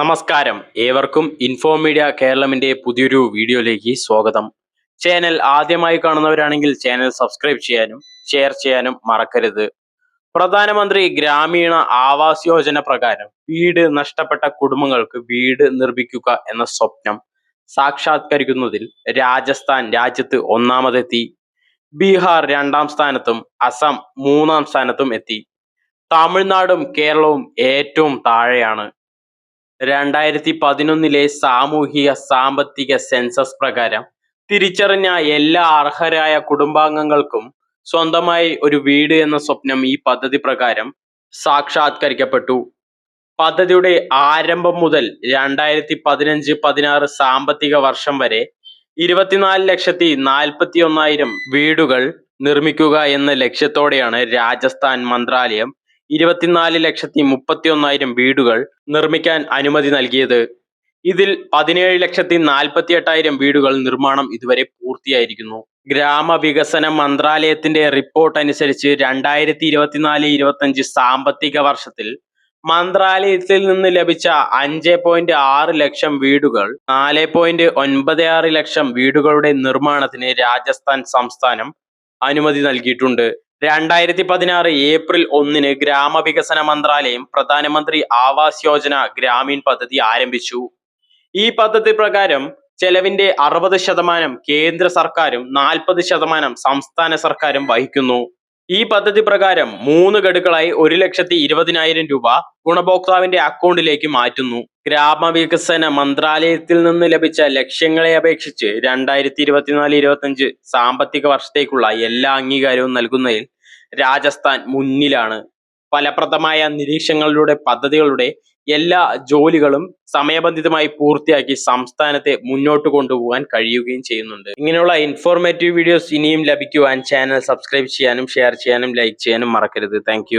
നമസ്കാരം. ഏവർക്കും info media കേരളമിന്റെ പുതിയൊരു വീഡിയോയിലേക്ക് സ്വാഗതം. ചാനൽ ആദ്യമായി കാണുന്നവരാണെങ്കിൽ ചാനൽ സബ്സ്ക്രൈബ് ചെയ്യാനും ഷെയർ ചെയ്യാനും മറക്കരുത്. പ്രധാനമന്ത്രി ഗ്രാമീണ ആവാസ് യോജന പ്രകാരം വീട് നഷ്ടപ്പെട്ട കുടുംബങ്ങൾക്ക് വീട് നിർമ്മിക്കുക എന്ന സ്വപ്നം സാക്ഷാത്കരിക്കുന്നതിൽ രാജസ്ഥാൻ രാജ്യത്ത് ഒന്നാമതെത്തി. ബീഹാർ രണ്ടാം സ്ഥാനത്തും അസം മൂന്നാം സ്ഥാനത്തും എത്തി. തമിഴ്നാടും കേരളവും ഏറ്റവും താഴെയാണ്. രണ്ടായിരത്തി പതിനൊന്നിലെ സാമൂഹിക സാമ്പത്തിക സെൻസസ് പ്രകാരം തിരിച്ചറിഞ്ഞ എല്ലാ അർഹരായ കുടുംബാംഗങ്ങൾക്കും സ്വന്തമായി ഒരു വീട് എന്ന സ്വപ്നം ഈ പദ്ധതി പ്രകാരം സാക്ഷാത്കരിക്കപ്പെട്ടു. പദ്ധതിയുടെ ആരംഭം മുതൽ രണ്ടായിരത്തി പതിനഞ്ച് പതിനാറ് സാമ്പത്തിക വർഷം വരെ ഇരുപത്തിനാല് ലക്ഷത്തി നാൽപ്പത്തി ഒന്നായിരം വീടുകൾ നിർമ്മിക്കുക എന്ന ലക്ഷ്യത്തോടെയാണ് രാജസ്ഥാൻ മന്ത്രാലയം ഇരുപത്തിനാല് ലക്ഷത്തി മുപ്പത്തി ഒന്നായിരം വീടുകൾ നിർമ്മിക്കാൻ അനുമതി നൽകിയത്. ഇതിൽ പതിനേഴ് ലക്ഷത്തി നാൽപ്പത്തി എട്ടായിരം വീടുകൾ നിർമ്മാണം ഇതുവരെ പൂർത്തിയായിരിക്കുന്നു. ഗ്രാമവികസന മന്ത്രാലയത്തിന്റെ റിപ്പോർട്ട് അനുസരിച്ച് രണ്ടായിരത്തി ഇരുപത്തിനാല് ഇരുപത്തഞ്ച് സാമ്പത്തിക വർഷത്തിൽ മന്ത്രാലയത്തിൽ നിന്ന് ലഭിച്ച അഞ്ച് പോയിന്റ് ആറ് ലക്ഷം വീടുകൾ നാല് പോയിന്റ് ഒൻപത് ആറ് ലക്ഷം വീടുകളുടെ നിർമ്മാണത്തിന് രാജസ്ഥാൻ സംസ്ഥാനം അനുമതി നൽകിയിട്ടുണ്ട്. രണ്ടായിരത്തി പതിനാറ് ഏപ്രിൽ ഒന്നിന് ഗ്രാമവികസന മന്ത്രാലയം പ്രധാനമന്ത്രി ആവാസ് യോജന ഗ്രാമീൺ പദ്ധതി ആരംഭിച്ചു. ഈ പദ്ധതി പ്രകാരം ചെലവിന്റെ അറുപത് ശതമാനം കേന്ദ്ര സർക്കാരും നാൽപ്പത് ശതമാനം സംസ്ഥാന സർക്കാരും വഹിക്കുന്നു. ഈ പദ്ധതി പ്രകാരം മൂന്ന് ഗഡുക്കളായി ഒരു ലക്ഷത്തി ഇരുപതിനായിരം രൂപ ഗുണഭോക്താവിന്റെ അക്കൗണ്ടിലേക്ക് മാറ്റുന്നു. ഗ്രാമവികസന മന്ത്രാലയത്തിൽ നിന്ന് ലഭിച്ച ലക്ഷ്യങ്ങളെ അപേക്ഷിച്ച് രണ്ടായിരത്തി ഇരുപത്തിനാല് ഇരുപത്തിയഞ്ച് സാമ്പത്തിക വർഷത്തേക്കുള്ള എല്ലാ അംഗീകാരവും നൽകുന്നതിൽ രാജസ്ഥാൻ മുന്നിലാണ്. ഫലപ്രദമായ നിരീക്ഷണങ്ങളിലൂടെ പദ്ധതികളുടെ എല്ലാ ജോലികളും സമയബന്ധിതമായി പൂർത്തിയാക്കി സംസ്ഥാനത്തെ മുന്നോട്ട് കൊണ്ടുപോകാൻ കഴിയുകയും ചെയ്യുന്നുണ്ട്. ഇങ്ങനെയുള്ള ഇൻഫോർമേറ്റീവ് വീഡിയോസ് ഇനിയും ലഭിക്കുവാൻ ചാനൽ സബ്സ്ക്രൈബ് ചെയ്യാനും ഷെയർ ചെയ്യാനും ലൈക്ക് ചെയ്യാനും മറക്കരുത്. താങ്ക്